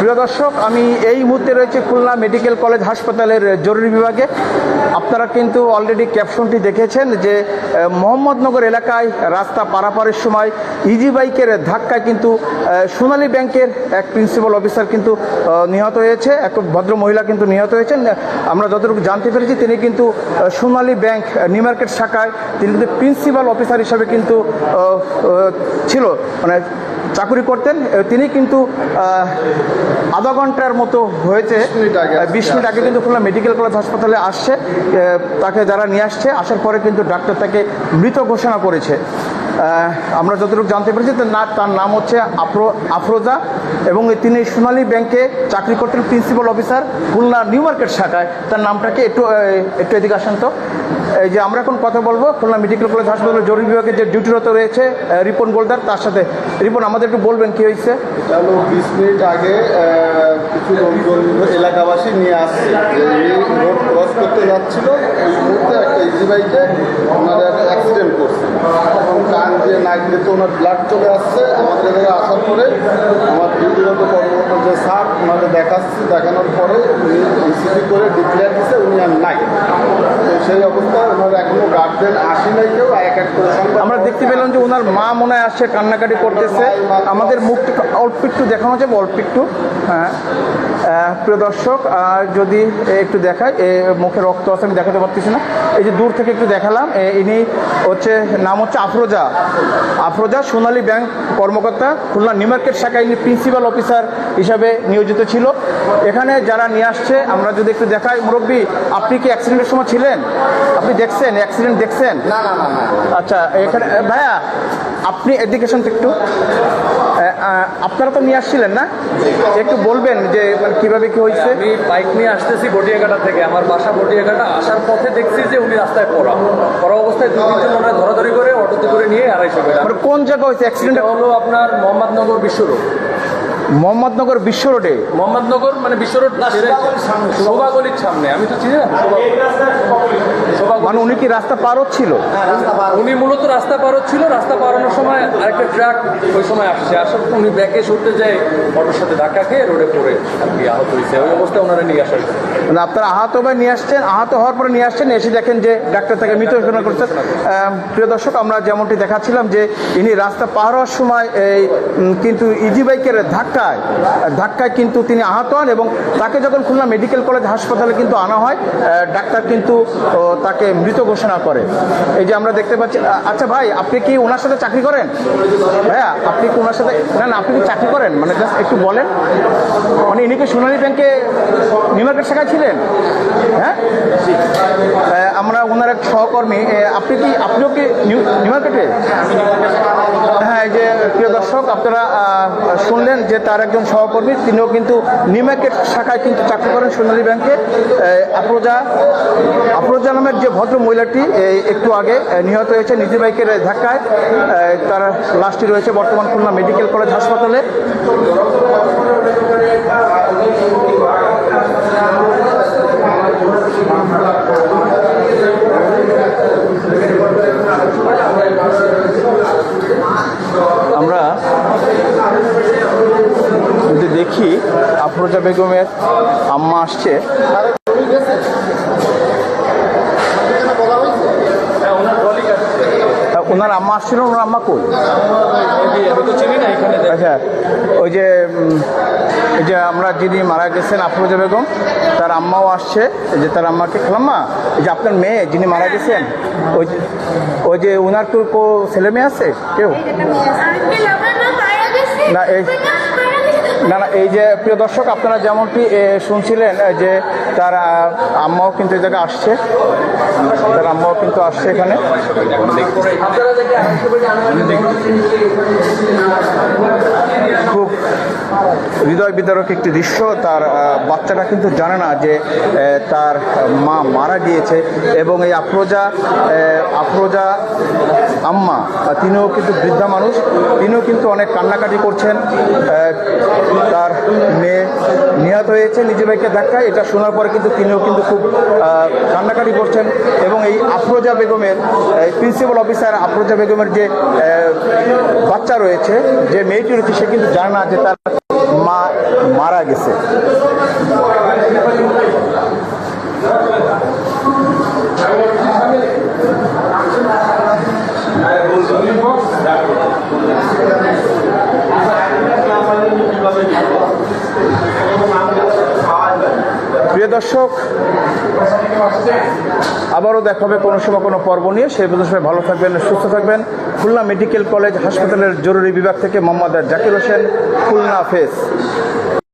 প্রিয় দর্শক, আমি এই মুহূর্তে রয়েছে খুলনা মেডিকেল কলেজ হাসপাতালের জরুরি বিভাগে। আপনারা কিন্তু অলরেডি ক্যাপশনটি দেখেছেন যে মোহাম্মদনগর এলাকায় রাস্তা পারাপারের সময় ইজি বাইকের ধাক্কায় কিন্তু সোনালী ব্যাংকের এক প্রিন্সিপাল অফিসার কিন্তু নিহত হয়েছে। এক ভদ্র মহিলা কিন্তু নিহত হয়েছেন। আমরা যতটুকু জানতে পেরেছি, তিনি কিন্তু সোনালী ব্যাংক নিউ মার্কেট শাখায় তিনি কিন্তু প্রিন্সিপাল অফিসার হিসাবে কিন্তু ছিল। মানে চাকুরি করতেন। তিনি কিন্তু আধা ঘণ্টার মতো হয়েছে। বিশ মিনিট আগে কিন্তু খুলনা মেডিকেল কলেজ হাসপাতালে আসছে। তাকে যারা নিয়ে আসছে আসার পরে কিন্তু ডাক্তার তাকে মৃত ঘোষণা করেছে। আমরা যতটুকু জানতে পেরেছি তার নাম হচ্ছে আফরো, আফরোজা এবং তিনি সোনালী ব্যাংকে চাকরি করতেন principal officer Khulna New Market শাখায়। তার নামটাকে একটু একটু এদিকে আসেন তো। এই যে আমরা এখন কথা বলব খুলনা মেডিকেল কলেজ হাসপাতালের জরুরি বিভাগে যে ডিউটিরত রয়েছে রিপন গোলদার। তার সাথে, রিপন, আমাদের একটু বলবেন কি হয়েছে? বিশ মিনিট আগে এলাকাবাসী নিয়ে আসছে। রোড ক্রস করতে যাচ্ছিল ওই মুহূর্তে একটা ইজি বাইকে একটা অ্যাক্সিডেন্ট করছে। এবং কান দিয়ে নাক দিয়ে তো ওনার ব্লাড চলে আসছে। আমাদের এখানে আসার পরে আমার ডিউটিরত কর্মকর্তা যে স্যার, ওনাকে দেখাচ্ছি। দেখানোর পরে উনি ইসিজি করে ডিক্লেয়ার দিচ্ছে উনি আর নাই। তো সেই অবস্থায় ওনার এখনও গার্জেন আসি নাই কেউ এক এক করে সংবাদ আমরা দেখতে পেলাম যে ওনার মা মনে হয় আসছে কান্নাকাটি করতেছে। আমাদের মুখটা অল্প একটু দেখানো যাবে অল্প একটু। হ্যাঁ। প্রিয় দর্শক আর যদি একটু দেখায় এ, মুখে রক্ত আছে আমি দেখাতে পারতেছি না। এই যে দূর থেকে একটু দেখালাম ইনি হচ্ছে নাম হচ্ছে আফরোজা। আফরোজা সোনালী ব্যাংক কর্মকর্তা খুলনা নিউ মার্কেট শাখায় ইনি প্রিন্সিপাল অফিসার হিসাবে নিয়োজিত ছিল। এখানে যারা নিয়ে আসছে আমরা যদি একটু দেখাই মুরব্বী আপনি কি অ্যাক্সিডেন্টের সময় ছিলেন? আপনি দেখছেন? অ্যাক্সিডেন্ট দেখছেন? আচ্ছা এখানে ভাইয়া আপনি এডুকেশন একটু আপনারা তো নিয়ে আসছিলেন না? একটু বলবেন যে মানে কীভাবে কি হয়েছে? আমি বাইক নিয়ে আসতেছি বটিয়াঘাটা থেকে। আমার বাসা বটিয়াঘাটা। আসার পথে দেখছি যে উনি রাস্তায় পড়া। পড়া অবস্থায় দু তিনজন ওনারা ধরাধরি করে অটোতে করে নিয়ে আড়াইশো মানে কোন জায়গা হয়েছে? অ্যাক্সিডেন্ট হলো আপনার মোহাম্মদনগর বিশ্ব রোড মোহাম্মদনগর বিশ্ব রোডে। মোহাম্মদনগর মানে বিশ্ব রোড শোভাগলির সামনে। আমি তো চিনি না। মানে উনি কি রাস্তা পার হচ্ছিল? উনি মূলত রাস্তা পার হচ্ছিল রাস্তা পারানোর সময় আরেকটা ট্রাক ওই সময় আসছে। আসার উনি ব্যাকে সরতে যায় অটোর সাথে ধাক্কা খেয়ে রোডে পড়ে আর কি আহত হয়েছে। ওই অবস্থায় ওনারা নিয়ে আসার। মানে আপনারা আহত হয়ে নিয়ে আসছেন। আহত হওয়ার পরে নিয়ে আসছেন এসে দেখেন যে ডাক্তার তাকে মৃত ঘোষণা করছেন। প্রিয় দর্শক আমরা যেমনটি দেখাচ্ছিলাম যে ইনি রাস্তা পার হওয়ার সময় এই কিন্তু ইজি বাইকের ধাক্কায় ধাক্কায় কিন্তু তিনি আহত হন এবং তাকে যখন খুলনা মেডিকেল কলেজ হাসপাতালে কিন্তু আনা হয় ডাক্তার কিন্তু তাকে মৃত ঘোষণা করে। এই যে আমরা দেখতে পাচ্ছি আচ্ছা ভাই, আপনি কি ওনার সাথে চাকরি করেন? ভাইয়া, আপনি কি ওনার সাথে, না না, আপনি কি চাকরি করেন? মানে জাস্ট একটু বলেন। মানে ইনি কি সোনালী ব্যাংকে, নিউ মার্কেট শাখায় ছিলেন? হ্যাঁ? আমরা ওনার এক সহকর্মী আপনি কি, আপনিও কি নিউ নিউ মার্কেটে? হ্যাঁ যে প্রিয় দর্শক আপনারা শুনলেন যে তার একজন সহকর্মী তিনিও কিন্তু নিউ মার্কেট শাখায় কিন্তু চাকরি করেন সোনালী ব্যাংকে। আহ, আফরোজা আফরোজা নামের যে ভদ্র মহিলাটি একটু আগে নিহত হয়েছে নিজে বাইকের ধাক্কায়। তার লাশটি রয়েছে বর্তমান খুলনা মেডিকেল কলেজ হাসপাতালে যদি দেখি আফরোজা বেগমের আম্মা আসছে। তা ওনার আম্মা আসছিল ওনার আম্মা কই? আমি তো চিনি না এখানে দেখ- আচ্ছা ওই যে এই যে আমরা যিনি মারা গেছেন আফরোজা বেগম তার আম্মাও আসছে যে তার আম্মাকে খালাম্মা এই যে আপনার মেয়ে যিনি মারা গেছেন ওই যে ওই যে ওনার কেউ ছেলে মেয়ে আছে কেউ? না, এই- না না, এই যে প্রিয় দর্শক, আপনারা যেমনটি শুনছিলেন যে তার আম্মাও কিন্তু এই জায়গায় আসছে। তার আম্মাও কিন্তু আসছে এখানে। খুব হৃদয় বিদারক একটি দৃশ্য। তার বাচ্চাটা কিন্তু জানে না যে তার মা মারা গিয়েছে এবং এই আফরোজা আফরোজা আম্মা, তিনিও কিন্তু বৃদ্ধা মানুষ। তিনিও কিন্তু অনেক কান্নাকাটি করছেন। তার মেয়ে নিহত হয়েছে নিজে ভাইকে ধাক্কায় এটা শোনার পরে কিন্তু তিনিও কিন্তু খুব কান্নাকাটি করছেন। এবং এই আফরোজা বেগমের প্রিন্সিপাল অফিসার আফরোজা বেগমের যে বাচ্চা রয়েছে, যে মেয়েটি রয়েছে, সে কিন্তু জানে না যে তার মা মারা গেছে। প্রিয় দর্শক, আবারও দেখা হবে কোনো সময় কোনো পর্ব নিয়ে। সেই পর্যন্ত সবাই ভালো থাকবেন, সুস্থ থাকবেন। খুলনা মেডিকেল কলেজ হাসপাতালের জরুরি বিভাগ থেকে মোহাম্মদ জাকির হোসেন, খুলনা ফেস।